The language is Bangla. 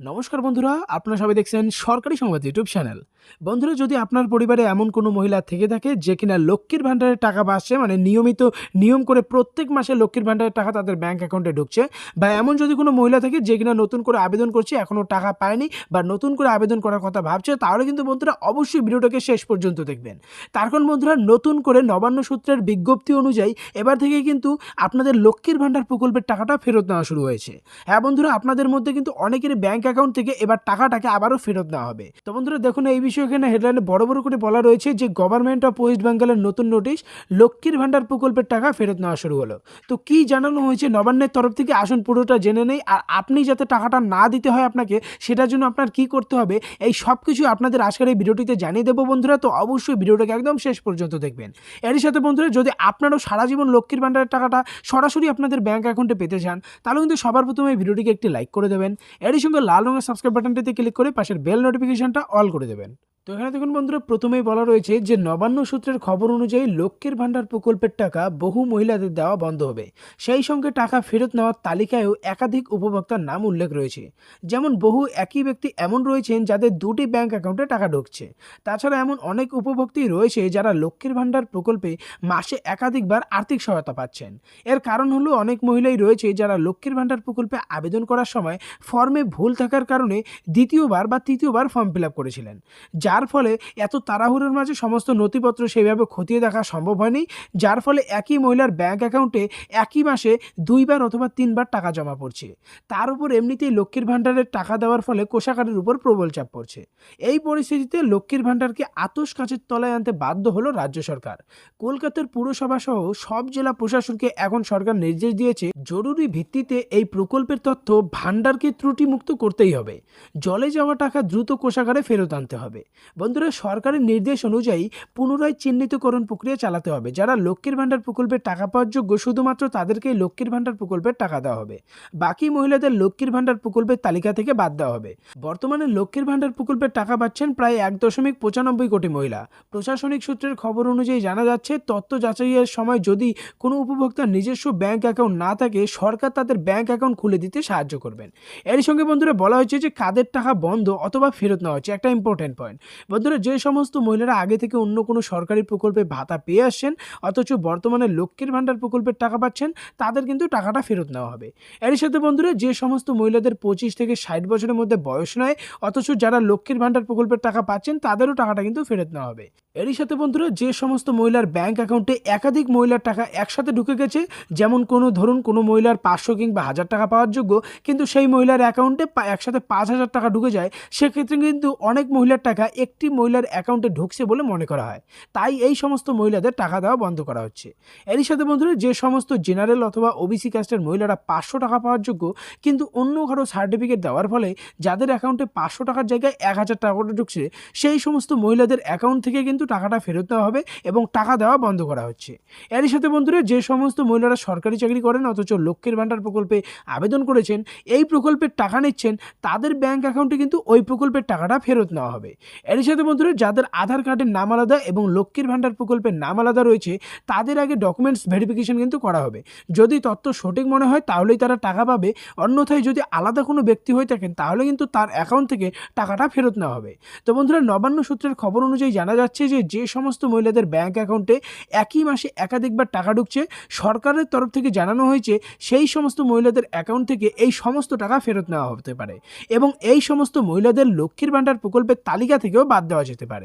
নমস্কার বন্ধুরা, আপনারা সবাই দেখছেন সরকারি সংবাদ ইউটিউব চ্যানেল। বন্ধুরা, যদি আপনার পরিবারে এমন কোনো মহিলা থেকে থাকে যে কিনা লক্ষ্মীর ভাণ্ডারের টাকা পাচ্ছে মানে নিয়মিত নিয়ম করে প্রত্যেক মাসে লক্ষ্মীর ভাণ্ডারের টাকা তাদের ব্যাংক অ্যাকাউন্টে ঢুকছে, বা এমন যদি কোনো মহিলা থাকে যে কিনা নতুন করে আবেদন করছে এখনও টাকা পায়নি, বা নতুন করে আবেদন করার কথা ভাবছে, তাহলে কিন্তু বন্ধুরা অবশ্যই ভিডিওটাকে শেষ পর্যন্ত দেখবেন। তার কারণ বন্ধুরা, নতুন করে নবান্ন সূত্রের বিজ্ঞপ্তি অনুযায়ী এবার থেকে কিন্তু আপনাদের লক্ষ্মীর ভাণ্ডার প্রকল্পের টাকাটা ফেরত নেওয়া শুরু হয়েছে। হ্যাঁ বন্ধুরা, আপনাদের মধ্যে কিন্তু অনেকের ব্যাংক অ্যাকাউন্ট থেকে এবার টাকাটাকে আবারও ফেরত নেওয়া হবে। তো বন্ধুরা, দেখুন এই বিষয়ে এখানে হেডলাইনে বড় বড় করে বলা রয়েছে যে গভর্নমেন্ট অফ ওয়েস্ট বেঙ্গলের নতুন নোটিশ লক্ষ্মীর ভাণ্ডার প্রকল্পের টাকা ফেরত নেওয়া শুরু হলো। তো কি জানানো হয়েছে? নবান্নের তরফ থেকে আসুন, পুরোটা জেনে নেই। আর আপনি যাতে টাকাটা না দিতে হয় আপনাকে, সেটার জন্য আপনার কি করতে হবে? এই সব কিছু আপনাদের আজকের এই ভিডিওটিতে জানিয়ে দেবো বন্ধুরা। তো অবশ্যই ভিডিওটাকে একদম শেষ পর্যন্ত দেখবেন। এরই সাথে বন্ধুরা, যদি আপনারাও সারা জীবন লক্ষ্মীর ভাণ্ডারের টাকাটা সরাসরি আপনাদের ব্যাংক অ্যাকাউন্টে পেতে চান, তাহলে কিন্তু সবার প্রথমে ভিডিওটিকে একটি লাইক করে দেবেন। এরই সঙ্গে লাল রঙের সাবস্ক্রাইব বাটনটিতে ক্লিক করে পাশের বেল নোটিফিকেশনটা অল করে দেবেন। তো এখানে দেখুন বন্ধুরা, প্রথমেই বলা রয়েছে যে নবান্ন সূত্রের খবর অনুযায়ী লক্ষ্মীর ভাণ্ডার প্রকল্পের টাকা বহু মহিলাদের দেওয়া বন্ধ হবে। সেই সঙ্গে টাকা ফেরত নেওয়ার তালিকায়ও একাধিক উপভোক্তার নাম উল্লেখ রয়েছে। যেমন বহু একই ব্যক্তি এমন রয়েছেন যাদের দুটি ব্যাংক অ্যাকাউন্টে টাকা ঢুকছে। তাছাড়া এমন অনেক উপভোক্তই রয়েছে যারা লক্ষ্মীর ভাণ্ডার প্রকল্পে মাসে একাধিকবার আর্থিক সহায়তা পাচ্ছেন। এর কারণ হলো অনেক মহিলাই রয়েছে যারা লক্ষ্মীর ভাণ্ডার প্রকল্পে আবেদন করার সময় ফর্মে ভুল থাকার কারণে দ্বিতীয়বার বা তৃতীয়বার ফর্ম ফিল করেছিলেন। যার ফলে এত তাড়াহুড়োর মাঝে সমস্ত নথিপত্র সেইভাবে খতিয়ে দেখা সম্ভব হয়নি, যার ফলে একই মহিলার ব্যাংক অ্যাকাউন্টে একই মাসে দুইবার অথবা তিনবার টাকা জমা পড়ছে। তার উপর এমনিতেই লক্ষ্মীর ভাণ্ডারের টাকা দেওয়ার ফলে কোষাগারের উপর প্রবল চাপ পড়ছে। এই পরিস্থিতিতে লক্ষ্মীর ভাণ্ডারকে আতস কাছের তলায় আনতে বাধ্য হলো রাজ্য সরকার। কলকাতার পুরসভা সহ সব জেলা প্রশাসনকে এখন সরকার নির্দেশ দিয়েছে, জরুরি ভিত্তিতে এই প্রকল্পের তথ্য ভাণ্ডারকে ত্রুটিমুক্ত করতেই হবে। জলে যাওয়া টাকা দ্রুত কোষাগারে ফেরত আনতে হবে। বন্ধুরা, সরকারের নির্দেশ অনুযায়ী পুনরায় চিহ্নিতকরণ প্রক্রিয়া চালাতে হবে। যারা লক্ষ্মীর ভাণ্ডার প্রকল্পের টাকা পাওয়ার যোগ্য, শুধুমাত্র তাদেরকেই লক্ষ্মীর ভাণ্ডার প্রকল্পের টাকা দেওয়া হবে। বাকি মহিলাদের লক্ষ্মীর ভাণ্ডার প্রকল্পের তালিকা থেকে বাদ দেওয়া হবে। বর্তমানে লক্ষ্মীর ভাণ্ডার প্রকল্পের টাকা পাচ্ছেন প্রায় এক দশমিক পঁচানব্বই কোটি মহিলা। প্রশাসনিক সূত্রের খবর অনুযায়ী জানা যাচ্ছে, তথ্য যাচাইয়ের সময় যদি কোনো উপভোক্তার নিজস্ব ব্যাংক অ্যাকাউন্ট না থাকে, সরকার তাদের ব্যাংক অ্যাকাউন্ট খুলে দিতে সাহায্য করবেন। এর সঙ্গে বন্ধুরা, বলা হয়েছে যে কাদের টাকা বন্ধ অথবা ফেরত নেওয়া হচ্ছে। একটা ইম্পর্টেন্ট পয়েন্ট বন্ধুরা, যে সমস্ত মহিলারা আগে থেকে অন্য কোনো সরকারি প্রকল্পে ভাতা পেয়ে আসছেন, অথচ বর্তমানে লক্ষ্মীর ভাণ্ডার প্রকল্পের টাকা পাচ্ছেন, তাদের কিন্তু টাকাটা ফেরত নেওয়া হবে। এরই সাথে বন্ধুরা, যে সমস্ত মহিলাদের পঁচিশ থেকে ষাট বছরের মধ্যে বয়স নয়, অথচ যারা লক্ষ্মীর ভাণ্ডার প্রকল্পের টাকা পাচ্ছেন, তাদেরও টাকাটা কিন্তু ফেরত নেওয়া হবে। এরই সাথে বন্ধুরা, যে সমস্ত মহিলার ব্যাংক অ্যাকাউন্টে একাধিক মহিলার টাকা একসাথে ঢুকে গেছে, যেমন কোনো, ধরুন কোনো মহিলার পাঁচশো কিংবা হাজার টাকা পাওয়ার যোগ্য, কিন্তু সেই মহিলার অ্যাকাউন্টে একসাথে পাঁচ হাজার টাকা ঢুকে যায়, সেক্ষেত্রে কিন্তু অনেক মহিলার টাকা একটি মহিলার অ্যাকাউন্টে ঢুকছে বলে মনে করা হয়। তাই এই সমস্ত মহিলাদের টাকা দেওয়া বন্ধ করা হচ্ছে। এরই সাথে বন্ধুরা, যে সমস্ত জেনারেল অথবা ওবিসি কাস্টের মহিলারা পাঁচশো টাকা পাওয়ার যোগ্য, কিন্তু অন্য কারও সার্টিফিকেট দেওয়ার ফলে যাদের অ্যাকাউন্টে পাঁচশো টাকার জায়গায় এক হাজার টাকা করে ঢুকছে, সেই সমস্ত মহিলাদের অ্যাকাউন্ট থেকে কিন্তু টাকাটা ফেরত দেওয়া হবে এবং টাকা দেওয়া বন্ধ করা হচ্ছে। এরই সাথে বন্ধুরা, যে সমস্ত মহিলারা সরকারি চাকরি করেন অথচ লক্ষ্মীর ভাণ্ডার প্রকল্পে আবেদন করেছেন, এই প্রকল্পের টাকা নিচ্ছেন, তাদের ব্যাংক অ্যাকাউন্টে কিন্তু ওই প্রকল্পের টাকাটা ফেরত নেওয়া হবে। এর সাথে বন্ধুরা, যাদের আধার কার্ডের নাম আলাদা এবং লক্ষ্মীর ভাণ্ডার প্রকল্পের নাম আলাদা রয়েছে, তাদের আগে ডকুমেন্টস ভেরিফিকেশন কিন্তু করা হবে। যদি তথ্য সঠিক মনে হয়, তাহলেই তারা টাকা পাবে। অন্যথায় যদি আলাদা কোনো ব্যক্তি হয়ে থাকেন, তাহলে কিন্তু তার অ্যাকাউন্ট থেকে টাকাটা ফেরত নেওয়া হবে। তো বন্ধুরা, নবান্ন সূত্রের খবর অনুযায়ী জানা যাচ্ছে যে যে সমস্ত মহিলাদের ব্যাঙ্ক অ্যাকাউন্টে একই মাসে একাধিকবার টাকা ঢুকছে, সরকারের তরফ থেকে জানানো হয়েছে সেই সমস্ত মহিলাদের অ্যাকাউন্ট থেকে এই সমস্ত টাকা ফেরত নেওয়া হতে পারে এবং এই সমস্ত মহিলাদের লক্ষ্মীর ভাণ্ডার প্রকল্পের তালিকা থেকেও বাদ দেওয়া যেতে পারে।